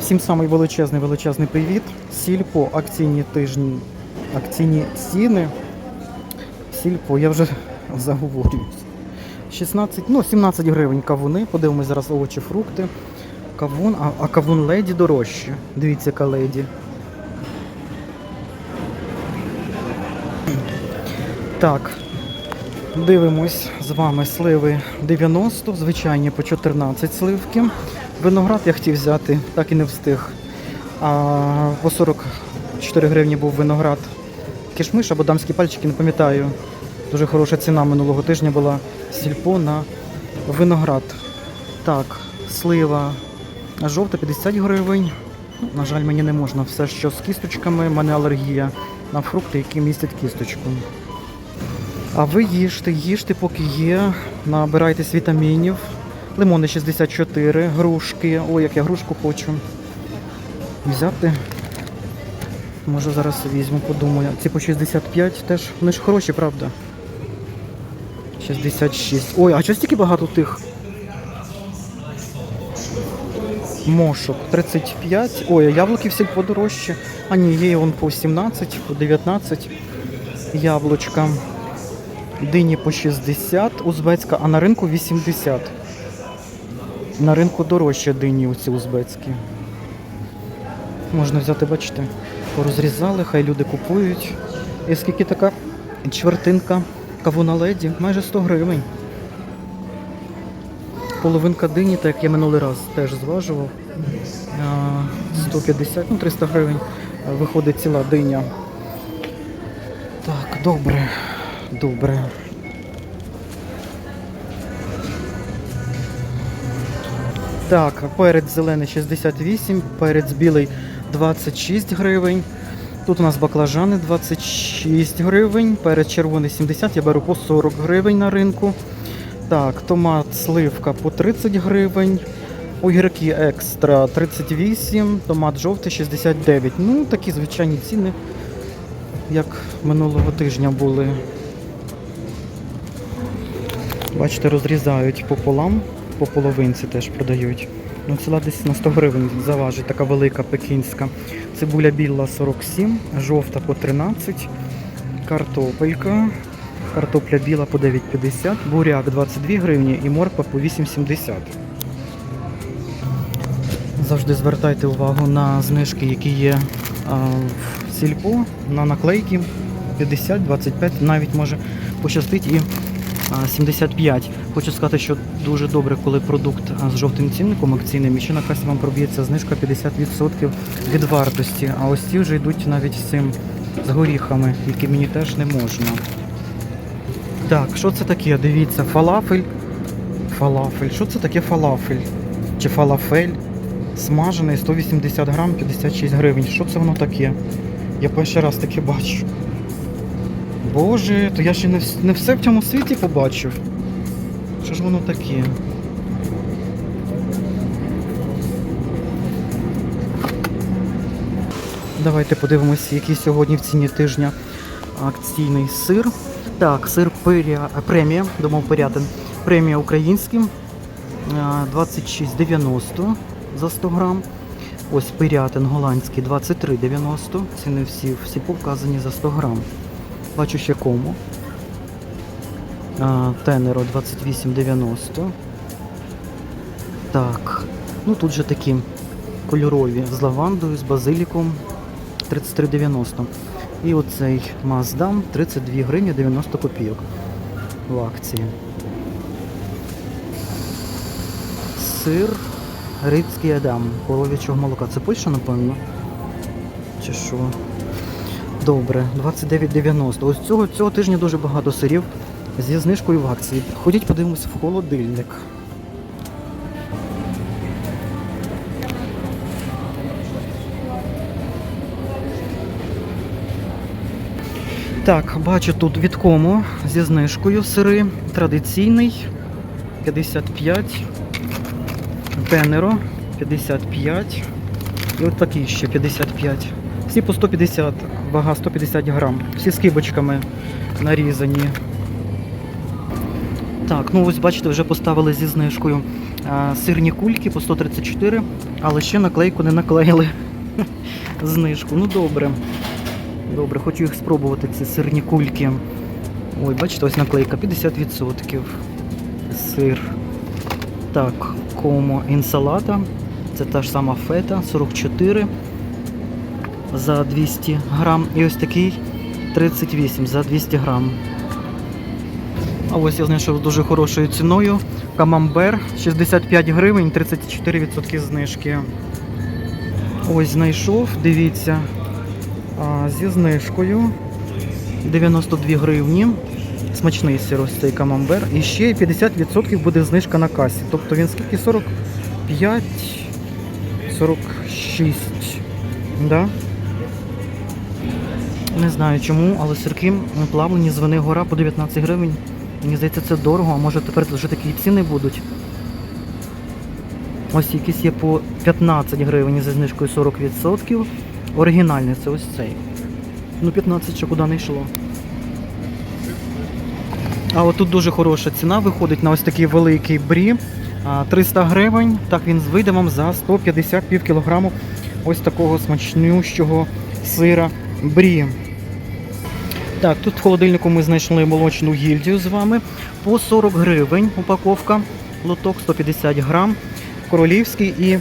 Всім самий величезний величезний привіт. Сільпо, акційні тижні, акційні ціни. Сільпо, я вже заговорююсь. 16, ну 17 гривень кавуни. Подивимось зараз овочі, фрукти. Кавун, а, а кавун леді дорожче. Дивіться, яка леді. Так, дивимось з вами сливи 90, звичайні по 14 сливки. Виноград я хотів взяти, так і не встиг. А по 44 гривні був виноград кишмиш або дамські пальчики, не пам'ятаю. Дуже хороша ціна минулого тижня була сільпо на виноград. Так, слива жовта 50 гривень. На жаль, мені не можна все, що з кісточками, в мене алергія на фрукти, які містять кісточку. А ви їжте, їжте, поки є. Набирайтесь вітамінів. Лимони 64, грушки. Ой, як я грушку хочу. Взяти. Може зараз візьму, подумаю. Ці по 65 теж. Вони ж хороші, правда? 66. Ой, а чого стільки багато тих? Мошок 35. Ой, яблуки всі подорожчі. А ні, є вон по 17, по 19 яблучка. Дині по 60, узбецька, а на ринку 80. На ринку дорожче дині оці узбецькі. Можна взяти, бачите, порозрізали, хай люди купують. І скільки така чвертинка кавуна леді? Майже 100 гривень. Половинка дині, так як я минулий раз теж зважував. А, 150, ну 300 гривень. Виходить ціла диня. Так, добре. Добре. Так, перець зелений 68, перець білий 26 гривень. Тут у нас баклажани 26 гривень, перець червоний 70, я беру по 40 гривень на ринку. Так, томат сливка по 30 гривень. Огірки екстра 38, томат жовтий 69. Ну, такі звичайні ціни, як минулого тижня були. Бачите, розрізають пополам, по половинці теж продають. Ну, ціла десь на 100 гривень заважить, така велика пекінська. Цибуля біла 47, жовта по 13, картопелька. Картопля біла по 9,50, буряк 22 гривні і морква по 8,70. Завжди звертайте увагу на знижки, які є в сільпо, на наклейки 50, 25, навіть може пощастить і а, 75. Хочу сказати, що дуже добре, коли продукт з жовтим цінником акційним, і ще на касі вам проб'ється знижка 50% від вартості. А ось ці вже йдуть навіть з цим з горіхами, які мені теж не можна. Так, що це таке? Дивіться, фалафель. Фалафель. Що це таке фалафель? Чи фалафель? Смажений 180 грам 56 гривень. Що це воно таке? Я перший раз таке бачу. Боже, то я ще не все в цьому світі побачив. Що ж воно таке? Давайте подивимося, який сьогодні в ціні тижня акційний сир. Так, сир пиря, премія, думав пирятин. Премія український. а, 26,90 за 100 грам. Ось пирятин голландський 23,90. Ціни всі, всі повказані за 100 грам. Бачу ще кому. Тенеро 28,90. Так. Ну тут же такі кольорові з лавандою, з базиліком 33,90. І оцей Маздам 32 гривні 90 копійок в акції. Сир Рицький Адам, коров'ячого молока. Це Польща, напевно? Чи що? Добре, 29,90. Ось цього, цього тижня дуже багато сирів зі знижкою в акції. Ходіть, подивимося в холодильник. Так, бачу тут від кому зі знижкою сири. Традиційний 55, Тенеро 55 і от такий ще 55. Всі по 150, вага 150 грам. Всі з кибочками нарізані. Так, ну ось бачите, вже поставили зі знижкою а, сирні кульки по 134, але ще наклейку не наклеїли. Знижку. Ну добре. Добре, хочу їх спробувати, ці сирні кульки. Ой, бачите, ось наклейка 50%. Сир. Так, комо інсалата. Це та ж сама фета, 44 за 200 грам. І ось такий 38 за 200 грам. А ось я знайшов дуже хорошою ціною. Камамбер 65 гривень, 34% знижки. Ось знайшов, дивіться, зі знижкою 92 гривні. Смачний сир ось цей камамбер. І ще 50% буде знижка на касі. Тобто він скільки? 45, 46. Да? Не знаю чому, але сирки плавлені з вини гора по 19 гривень. Мені здається, це дорого, а може тепер вже такі ціни будуть. Ось якісь є по 15 гривень зі знижкою 40%. Оригінальний це ось цей. Ну 15 ще куди не йшло. А от тут дуже хороша ціна виходить на ось такий великий брі. 300 гривень. Так він вийде вам за 150 пів кілограму ось такого смачнющого сира брі. Так, тут в холодильнику ми знайшли молочну гільдію з вами. По 40 гривень упаковка. Лоток 150 грам. Королівський і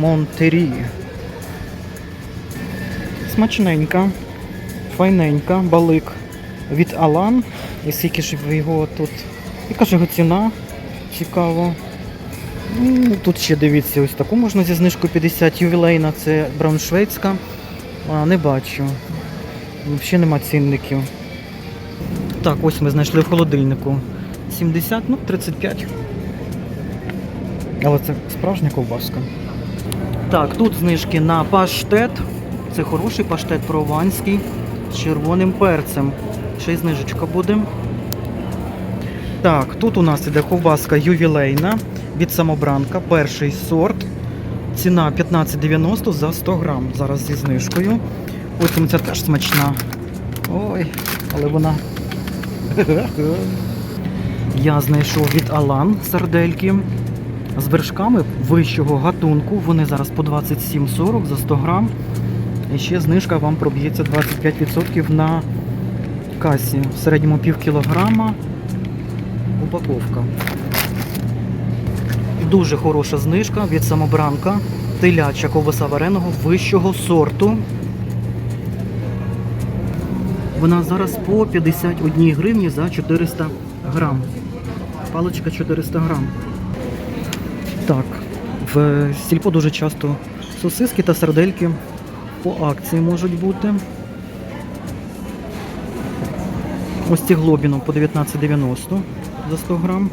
Монтері. Смачненька, файненька, балик від Алан. І скільки ж його тут. Яка ж його ціна? Цікаво. Ну, Тут ще дивіться, ось таку можна зі знижкою 50 ювілейна, це брауншвейцька. А, не бачу. Взагалі нема цінників. Так, ось ми знайшли в холодильнику. 70, ну 35. Але це справжня ковбаска. Так, тут знижки на паштет. Це хороший паштет прованський з червоним перцем. Ще й знижечка буде. Так, тут у нас іде ковбаска ювілейна від самобранка, перший сорт. Ціна 15,90 за 100 грам. Зараз зі знижкою. Потім ця теж смачна. Ой, але вона. Я знайшов від Алан сардельки з вершками вищого гатунку. Вони зараз по 27,40 за 100 грам. І ще знижка вам проб'ється 25% на касі. В середньому пів кілограма упаковка. Дуже хороша знижка від самобранка. Теляча ковбаса вареного вищого сорту. Вона зараз по 51 гривні за 400 грам. Паличка 400 грам. Так, в сільпо дуже часто сосиски та сардельки по акції можуть бути. Ось ці глобіно по 19,90 за 100 грам.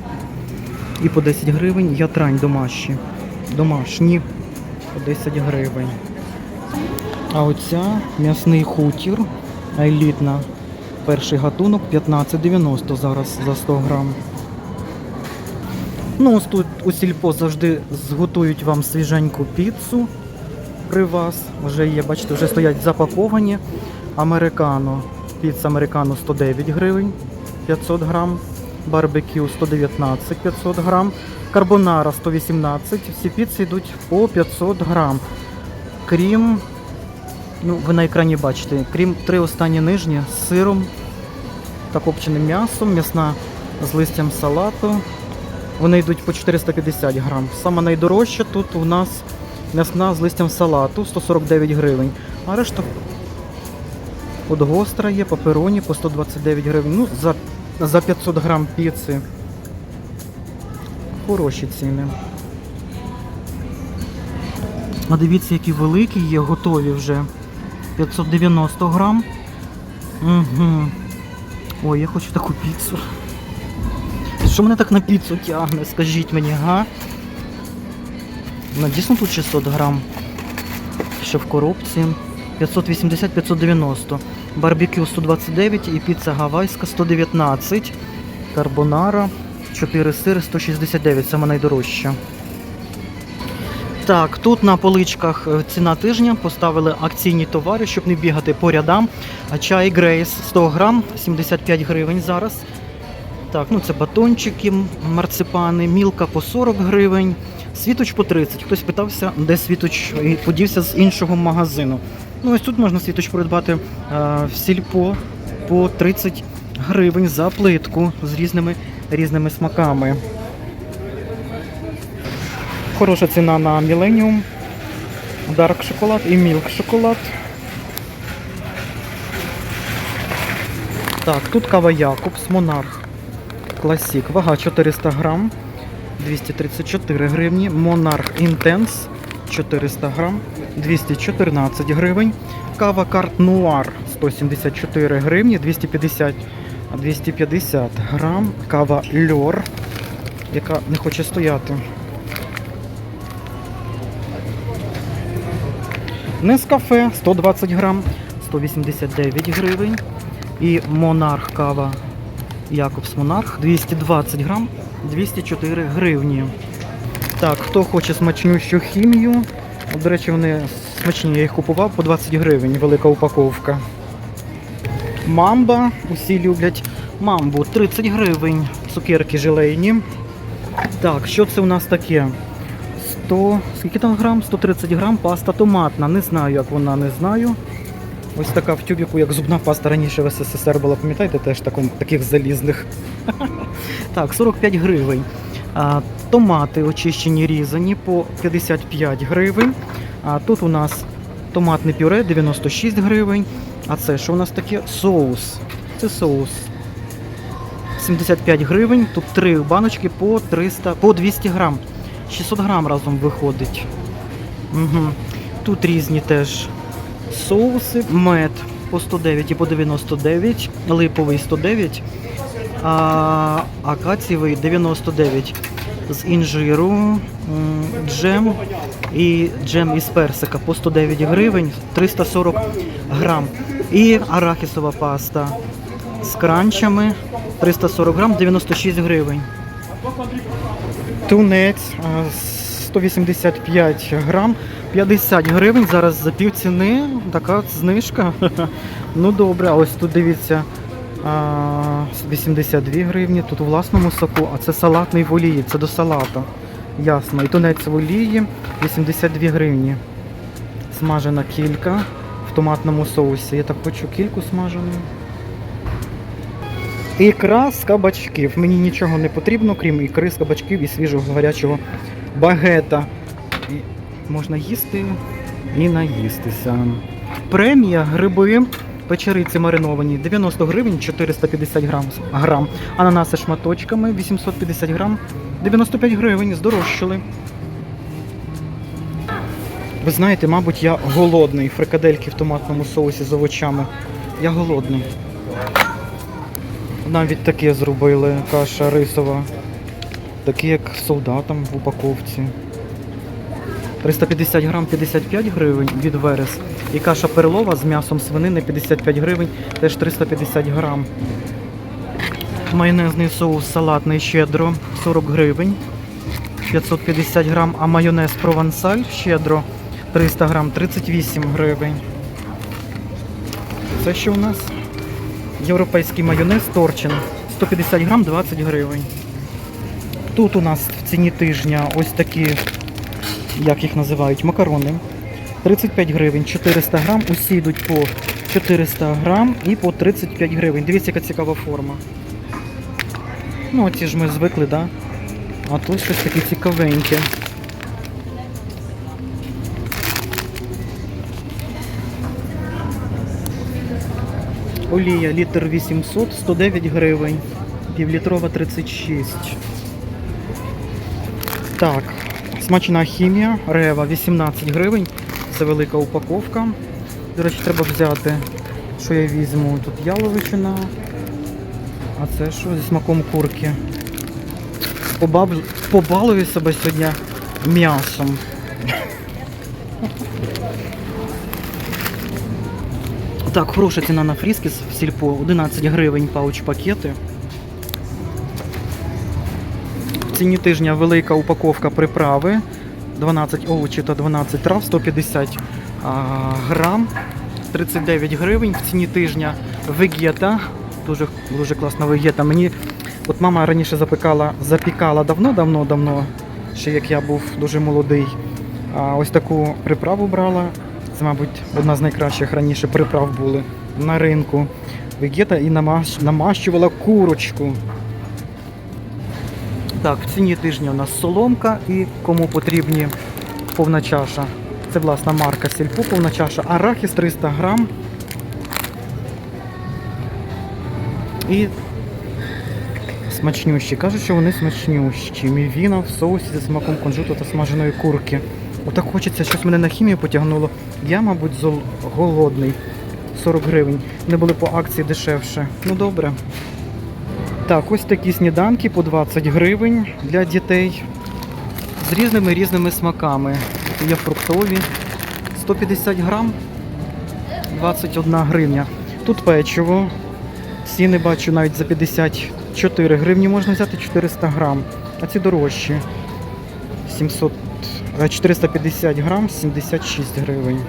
І по 10 гривень ятрань домашні. Домашні по 10 гривень. А оця м'ясний хутір елітна. Перший гатунок 15,90 зараз за 100 грам. Ну, ось тут у сільпо завжди зготують вам свіженьку піцу при вас. Вже є, бачите, вже стоять запаковані. Американо. Піца американо 109 гривень 500 грам. Барбекю 119 500 грам. Карбонара 118. Всі піци йдуть по 500 грам. Крім, ну, ви на екрані бачите, крім три останні нижні з сиром та копченим м'ясом, м'ясна з листям салату. Вони йдуть по 450 грам. Саме найдорожча тут у нас м'ясна з листям салату 149 гривень. А решта от є, папероні по 129 гривень. Ну, за, за 500 грам піци. Хороші ціни. А дивіться, які великі є, готові вже. 590 грам. Угу. Ой, я хочу таку піцу. Що мене так на піцу тягне, скажіть мені, га? Дійсно тут 600 грам. Ще в коробці. 580-590. Барбекю 129 і піца гавайська 119. Карбонара. 4 сири 169, саме найдорожча. Так, тут на поличках е, ціна тижня поставили акційні товари, щоб не бігати по рядам. А Чай Грейс 100 грам, 75 гривень зараз. Так, ну це батончики, марципани, мілка по 40 гривень, світоч по 30. Хтось питався, де світоч і подівся з іншого магазину. Ну ось тут можна світоч придбати е, в сільпо по 30 гривень за плитку з різними різними смаками. Хороша ціна на Millennium, Dark шоколад і Milk шоколад. Так, тут кава Якобс, Монарх. Класік. Вага 400 грам, 234 гривні. Монарх Інтенс 400 грам, 214 гривень. Кава Карт Нуар 174 гривні, 250, 250 грам. Кава Льор, яка не хоче стояти. Нескафе 120 грам, 189 гривень. І Монарх кава Якобс Монарх 220 грам, 204 гривні. Так, хто хоче смачнющу хімію. До речі, вони смачні, я їх купував по 20 гривень, велика упаковка. Мамба, усі люблять мамбу 30 гривень, цукерки желейні. Так, що це у нас таке? 100, скільки там грам? 130 грам паста томатна. Не знаю, як вона, не знаю. Ось така в тюбіку, як зубна паста раніше в СССР була, пам'ятаєте, теж таком, таких залізних. Так, 45 гривень. Томати очищені різані по 55 гривень. А тут у нас томатне пюре 96 гривень. А це що у нас таке? Соус. Це соус. 75 гривень. Тут три баночки по 300, по 200 грам. 600 грам разом виходить. Угу. Тут різні теж соуси, мед по 109 і по 99, липовий 109, а акацієвий 99 з інжиру, джем і джем із персика по 109 гривень, 340 грам. І арахісова паста з кранчами 340 грам, 96 гривень. Тунець 185 грам, 50 гривень. Зараз за пів ціни така знижка. Ну добре, а ось тут дивіться. 82 гривні, тут у власному соку, а це салатний в олії, це до салата. Ясно. І тунець в олії 82 гривні. Смажена кілька в томатному соусі. Я так хочу кільку смажену. Ікра з кабачків. Мені нічого не потрібно, крім ікри з кабачків і свіжого гарячого багета. І можна їсти і наїстися. Премія гриби. Печериці мариновані 90 гривень 450 грам, грам. Ананаси шматочками 850 грам 95 гривень. Здорожчали. Ви знаєте, мабуть, я голодний. Фрикадельки в томатному соусі з овочами. Я голодний. Навіть таке зробили, каша рисова. Такі як солдатам в упаковці. 350 грам 55 гривень від верес. І каша перлова з м'ясом свинини 55 гривень, теж 350 грам. Майонезний соус салатний щедро 40 гривень. 550 грам, а майонез провансаль щедро 300 грам 38 гривень. Це що у нас? Європейський майонез Торчин 150 грам 20 гривень. Тут у нас в ціні тижня ось такі, як їх називають, макарони. 35 гривень, 400 грам. Усі йдуть по 400 грам і по 35 гривень. Дивіться, яка цікава форма. Ну, оці ж ми звикли, да? А тут щось таке цікавеньке. Олія літр 800, 109 гривень. Півлітрова 36. Так, смачна хімія, рева 18 гривень. Це велика упаковка. До речі, треба взяти, що я візьму. Тут яловичина. А це що зі смаком курки? Побав... Побалую себе сьогодні м'ясом. Так, хороша ціна на фріскіс в сільпо 11 гривень пауч пакети. В ціні тижня велика упаковка приправи. 12 овочів та 12 трав, 150 а, грам, 39 гривень. В ціні тижня вегета. Дуже, дуже класна вегета. Мені От мама раніше запікала, запікала давно-давно-давно, ще як я був дуже молодий. А ось таку приправу брала. Це, мабуть, одна з найкращих раніше приправ були на ринку. Вегета і намащ... намащувала курочку. Так, в ціні тижня у нас соломка і кому потрібні повна чаша. Це власна марка Сільпо, повна чаша. Арахіс 300 грам. І смачнющі. Кажуть, що вони смачнющі. Мівіна в соусі зі смаком кунжуту та смаженої курки. Отак хочеться, щось мене на хімію потягнуло. Я, мабуть, голодний. 40 гривень. Не були по акції дешевше. Ну добре. Так, ось такі сніданки по 20 гривень для дітей з різними різними смаками. Є фруктові 150 грам, 21 гривня. Тут печиво. Ціни бачу навіть за 54 гривні можна взяти 400 грам. А ці дорожчі. 700, е, 450 грам, 76 гривень.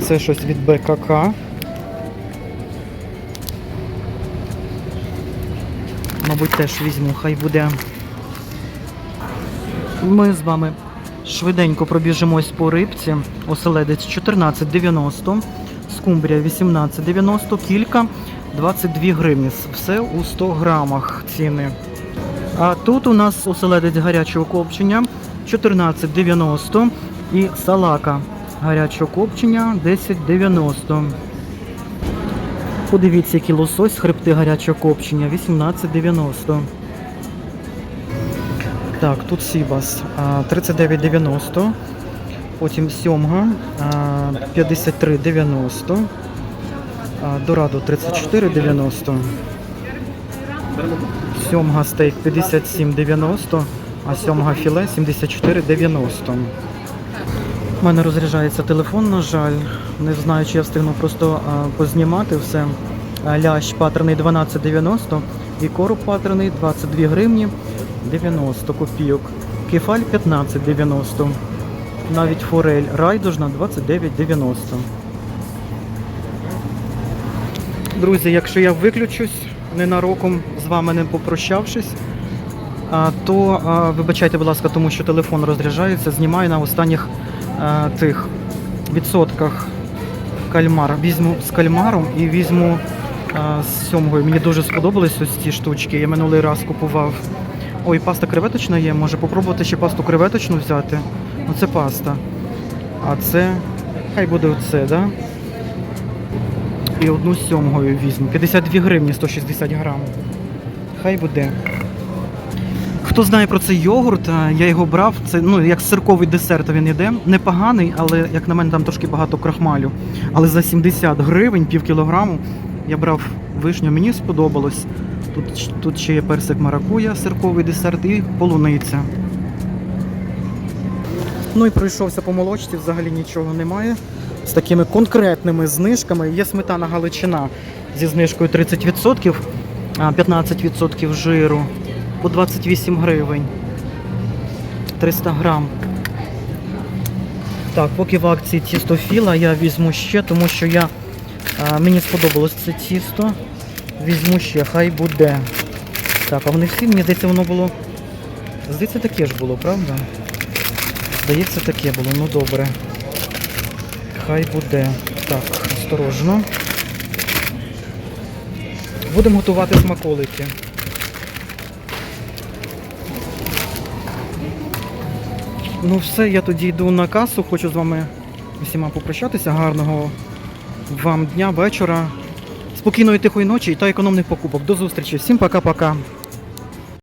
Це щось від БКК. Мабуть, теж візьму, хай буде. Ми з вами швиденько пробіжимось по рибці. Оселедець 14,90, скумбрія 18,90, кілька 22 гривні. Все у 100 грамах ціни. А тут у нас оселедець гарячого копчення 14,90 і салака гарячого копчення 10,90. Подивіться, який лосось, хребти гарячого копчення 18,90. Так, тут Сібас 39,90. Потім сьомга а, 53,90. а, Дорадо 34,90. Сьомга стейк 57,90, а сьомга філе 74,90. У мене розряджається телефон, на жаль. Не знаю, чи я встигну просто а, познімати все. Лящ паттерний 12,90 і короб паттерний 22 гривні 90 копійок. Кефаль 15,90. Навіть форель райдужна 29,90. Друзі, якщо я виключусь ненароком з вами не попрощавшись, то вибачайте, будь ласка, тому що телефон розряджається, знімаю на останніх тих відсотках кальмар. Візьму з кальмаром і візьму з сьомгою. Мені дуже сподобались ось ці штучки. Я минулий раз купував. Ой, паста креветочна є. Може попробувати ще пасту креветочну взяти. Ну це паста. А це. Хай буде оце, да? І одну сьомгою візьму. 52 гривні 160 грам. Хай буде. Хто знає про цей йогурт, я його брав. Це ну як сирковий десерт він йде. Непоганий, але як на мене там трошки багато крахмалю. Але за 70 гривень, пів кілограму, я брав вишню, мені сподобалось. Тут, тут ще є персик маракуя, сирковий десерт і полуниця. Ну і пройшовся по молочці, взагалі нічого немає. З такими конкретними знижками. Є сметана Галичина зі знижкою 30%, 15% жиру по 28 гривень. 300 грам. Так, поки в акції тісто філа, я візьму ще, тому що я, а, мені сподобалось це тісто. Візьму ще, хай буде. Так, а вони всі, мені здається, воно було. Здається, таке ж було, правда? Здається, таке було, ну добре. Хай буде. Так, осторожно. Будемо готувати смаколики. Ну все, я тоді йду на касу, хочу з вами усіма попрощатися. Гарного вам дня, вечора, спокійної тихої ночі та економних покупок. До зустрічі. Всім пока-пока.